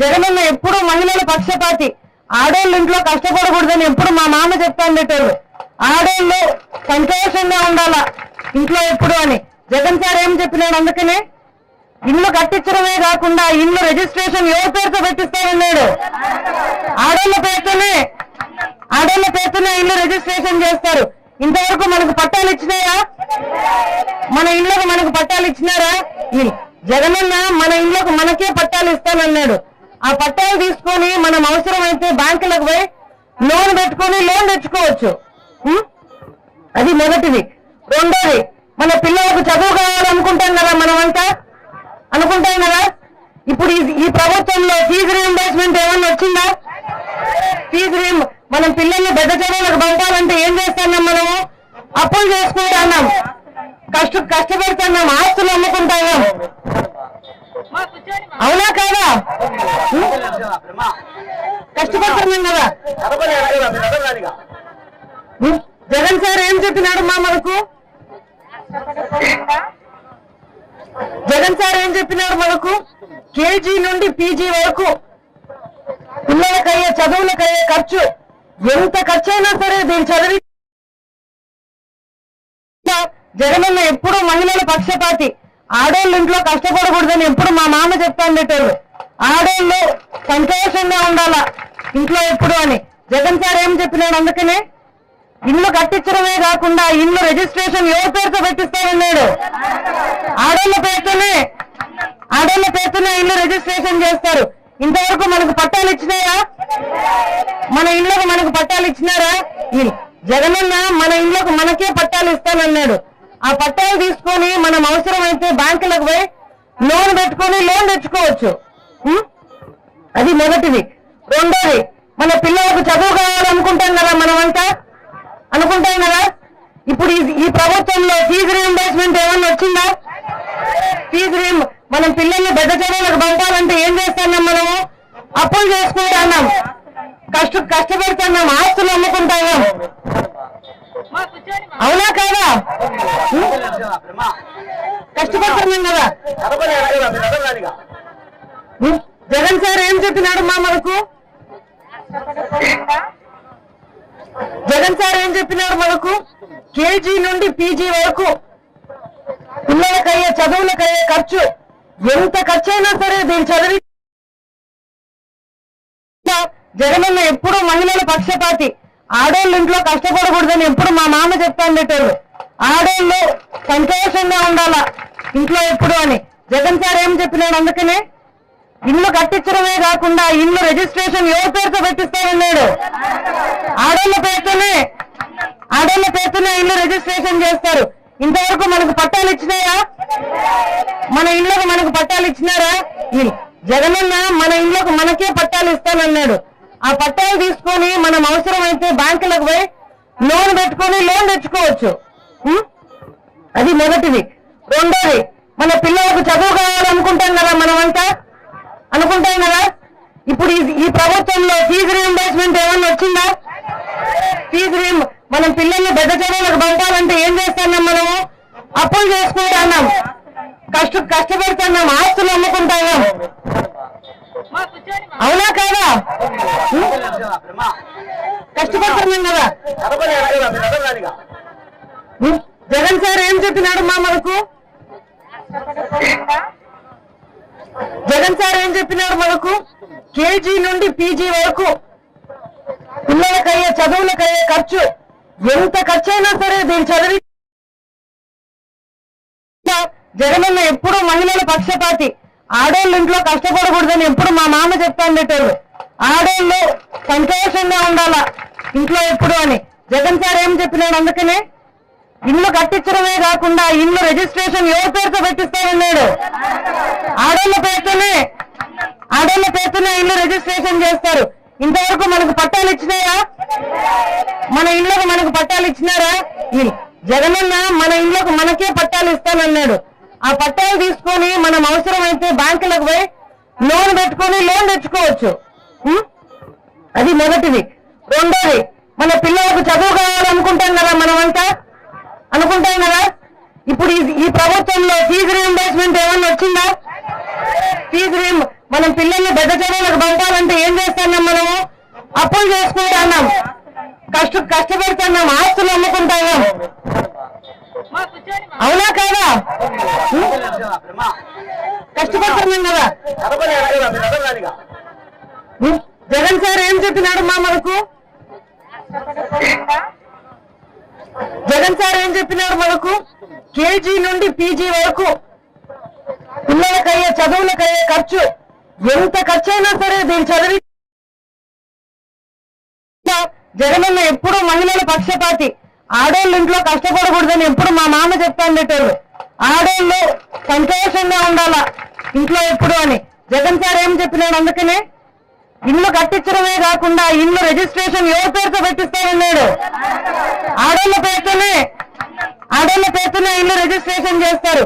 జగనన్న ఎప్పుడు మహిళల పక్షపాతి. ఆడోళ్ళు ఇంట్లో కష్టపడకూడదని ఎప్పుడు మా మామ చెప్తా ఆడోళ్ళు సంతోషంగా ఉండాలా ఇంట్లో ఎప్పుడు అని. జగన్ సార్ ఏం చెప్పినాడు అందుకనే? ఇల్లు కట్టించడమే కాకుండా ఇల్లు రిజిస్ట్రేషన్ ఎవరి పేరుతో పెట్టిస్తానన్నాడు ఆడోళ్ళ పేరుతోనే. ఆడోళ్ళ పేరుతోనే ఇల్లు రిజిస్ట్రేషన్ చేస్తారు. ఇంతవరకు మనకు పట్టాలు ఇచ్చినాయా? మన ఇళ్ళకు మనకు పట్టాలు ఇచ్చినారా? జగనన్న మన ఇళ్ళకు మనకే పట్టాలు ఇస్తానన్నాడు. ఆ పట్టాలు తీసుకొని మనం అవసరమైతే బ్యాంకులకు పోయి లోన్ పెట్టుకొని లోన్ తెచ్చుకోవచ్చు. అది మొదటిది. రెండోది మన పిల్లలకు చదువు కావాలనుకుంటాం కదా మనమంతా? అనుకుంటాం కదా? ఇప్పుడు ఈ- ఈ ప్రభుత్వంలో ఫీజు రీఎంబర్స్మెంట్ ఏమన్నా వచ్చిందా? ఫీజు రీఎం మనం పిల్లల్ని పెద్ద చదువులకు పంపాలంటే ఏం చేస్తున్నాం మనము? అప్పులు చేసుకుంటున్నాం. కష్ట కష్టపెడుతున్నాం. ఆస్తులు అమ్ముకుంటున్నాం. అవునా కాదా? కష్టపడుతున్నాం కదా. జగన్ సార్ ఏం చెప్పినాడు మా మనకు? జగన్ సార్ ఏం చెప్పినాడు మనకు? కేజీ నుండి పీజీ వరకు పిల్లలకయ్యే చదువులకయ్యే ఖర్చు ఎంత ఖర్చు అయినా సరే దీని చదివి జగనన్న ఎప్పుడూ మహిళల పక్షపాతి. ఆడోళ్ళు ఇంట్లో కష్టపడకూడదని ఎప్పుడు మా మామ చెప్తా ఉండేటోళ్ళు. ఆడోళ్ళు సంతోషంగా ఉండాలా ఇంట్లో ఎప్పుడు అని. జగన్ సార్ ఏం చెప్పినాడు అందుకనే? ఇల్లు కట్టించడమే కాకుండా ఇల్లు రిజిస్ట్రేషన్ ఎవరి పేరుతో పెట్టిస్తానన్నాడు ఆడోళ్ళ పేరుతోనే. ఆడోళ్ళ పేరుతోనే ఇల్లు రిజిస్ట్రేషన్ చేస్తారు. ఇంతవరకు మనకు పట్టాలు ఇచ్చినాయా మన ఇళ్ళకు మనకు పట్టాలు ఇచ్చినారా? ఈ- జగనన్న మన ఇళ్ళకు మనకే పట్టాలు ఇస్తానన్నాడు. ఆ పట్టాలు తీసుకొని మనం అవసరమైతే బ్యాంకులకు పోయి లోన్ పెట్టుకొని లోన్ తెచ్చుకోవచ్చు. అది మొదటిది. రెండోది మన పిల్లలకు చదువు కావాలనుకుంటాం కదా అంతా అనుకుంటాం కదా? ఇప్పుడు ఈ- ఈ ప్రభుత్వంలో ఫీజు రీఎంబర్స్మెంట్ ఏమన్నా వచ్చిందా? ఫీజు రీఎం మనం పిల్లల్ని పెద్ద చదువులకు పంపాలంటే ఏం చేస్తున్నాం మనము? అప్పులు చేసుకుంటున్నాం కష్ట కష్టపెడుతున్నాం. ఆస్తులు అమ్ముకుంటున్నాం అవునా కాదా? కష్టపడుతున్నాం కదా. జగన్ సార్ ఏం చెప్పినాడు మా మనకు? జగన్ సార్ ఏం చెప్పినాడు మనకు? కేజీ నుండి పీజీ వరకు పిల్లలకయ్యే చదువులకయ్యే ఖర్చు ఎంత ఖర్చు అయినా సరే దీని చదివి జగనన్న ఎప్పుడు మహిళల పక్షపాతి. ఆడోళ్ళ ఇంట్లో కష్టపడకూడదని ఎప్పుడు మా మామ చెప్తా ఉండేటోళ్ళు ఆడోళ్ళు సంతోషంగా ఉండాలా ఇంట్లో ఎప్పుడు అని. జగన్ సార్ ఏం చెప్పినాడు అందుకనే? ఇల్లు కట్టించడమే కాకుండా ఇల్లు రిజిస్ట్రేషన్ ఎవరి పేరుతో పెట్టిస్తానన్నాడు ఆడోళ్ళ పేరుతోనే. ఆడోళ్ళ పేరుతోనే ఇల్లు రిజిస్ట్రేషన్ చేస్తారు. ఇంతవరకు మనకు పట్టాలు ఇచ్చినాయా? మన ఇళ్ళకు మనకు పట్టాలు ఇచ్చినారా? జగనన్న మన ఇళ్ళకు మనకే పట్టాలు ఇస్తానన్నాడు. ఆ పట్టాలు తీసుకొని మనం అవసరమైతే బ్యాంకులకు పోయి లోన్ పెట్టుకొని లోన్ తెచ్చుకోవచ్చు. అది మొదటిది. రెండోది మన పిల్లలకు చదువు కావాలనుకుంటాం కదా మనమంతా? అనుకుంటాం కదా? ఇప్పుడు ఈ- ఈ ప్రభుత్వంలో ఫీజు రీఎంబర్స్మెంట్ ఏమన్నా వచ్చిందా? ఫీజు రీఎం మనం పిల్లల్ని పెద్ద చదువులకు పంపాలంటే ఏం చేస్తున్నాం మనము? అప్పులు చేసుకుంటున్నాం. కష్ట కష్టపెడుతున్నాం. ఆస్తులు అమ్ముకుంటున్నాం. అవునా కాదా? కష్టపడుతున్నాం కదా? జగన్ సార్ ఏం చెప్పినాడు మా మనకు? జగన్ సార్ ఏం చెప్పినాడు మనకు? కేజీ నుండి పీజీ వరకు పిల్లలకయ్యే చదువులకయ్యే ఖర్చు ఎంత ఖర్చు అయినా సరే దీని చదివి జగనన్న ఎప్పుడు మహిళల పక్షపాతి. ఆడోళ్ళు ఇంట్లో కష్టపడకూడదని ఎప్పుడు మా మామ చెప్తా ఆడోళ్ళు సంతోషంగా ఉండాలా ఇంట్లో ఎప్పుడు అని. జగన్ సార్ ఏం చెప్పినాడు అందుకనే? ఇల్లు కట్టించడమే కాకుండా ఇల్లు రిజిస్ట్రేషన్ ఎవరి పేరుతో పెట్టిస్తానన్నాడు ఆడోళ్ళ పేరుతోనే. ఆడోళ్ళ పేరుతోనే ఇల్లు రిజిస్ట్రేషన్ చేస్తారు. ఇంతవరకు మనకు పట్టాలు ఇచ్చినాయా? మన ఇళ్ళకు మనకు పట్టాలు ఇచ్చినారా? జగనన్న మన ఇళ్ళకు మనకే పట్టాలు ఇస్తానన్నాడు. ఆ పట్టాలు తీసుకొని మనం అవసరమైతే బ్యాంకులకు పోయి లోన్ పెట్టుకొని లోన్ తెచ్చుకోవచ్చు. అది మొదటిది. రెండోది మన పిల్లలకు చదువు కావాలనుకుంటాం కదా మనమంతా? అనుకుంటాం కదా? ఇప్పుడు ఈ- ఈ ప్రభుత్వంలో ఫీజు రీఎంబర్స్మెంట్ ఏమన్నా వచ్చిందా? ఫీజు రీఎం మనం పిల్లల్ని పెద్ద చదువులకు పంపాలంటే ఏం చేస్తున్నాం మనము? అప్పులు చేసుకుంటున్నాం. కష్ట కష్టపెడుతున్నాం. ఆస్తులు అమ్ముకుంటున్నాం. అవునా కాదా? కష్టపడుతున్నాం కదా? జగన్ సార్ ఏం చెప్పినాడు మా మనకు? జగన్ సార్ ఏం చెప్పినారు మనకు? కేజీ నుండి పీజీ వరకు పిల్లలకయ్యే చదువులకయ్యే ఖర్చు ఎంత ఖర్చు అయినా సరే దీన్ని చదివి జగనన్న ఎప్పుడు మహిళల పక్షపాతి. ఆడోళ్ళు ఇంట్లో కష్టపడకూడదని ఎప్పుడు మా మామ చెప్తాండేటోళ్ళు ఆడోళ్ళు సంతోషంగా ఉండాలా ఇంట్లో ఎప్పుడు అని. జగన్ సార్ ఏం చెప్పినాడు అందుకనే? ఇల్లు కట్టించడమే కాకుండా ఇల్లు రిజిస్ట్రేషన్ ఎవరి పేరుతో పెట్టిస్తానన్నాడు ఆడోళ్ళ పేరుతోనే ఆడోళ్ళ పేరుతోనే ఇల్లు రిజిస్ట్రేషన్ చేస్తారు.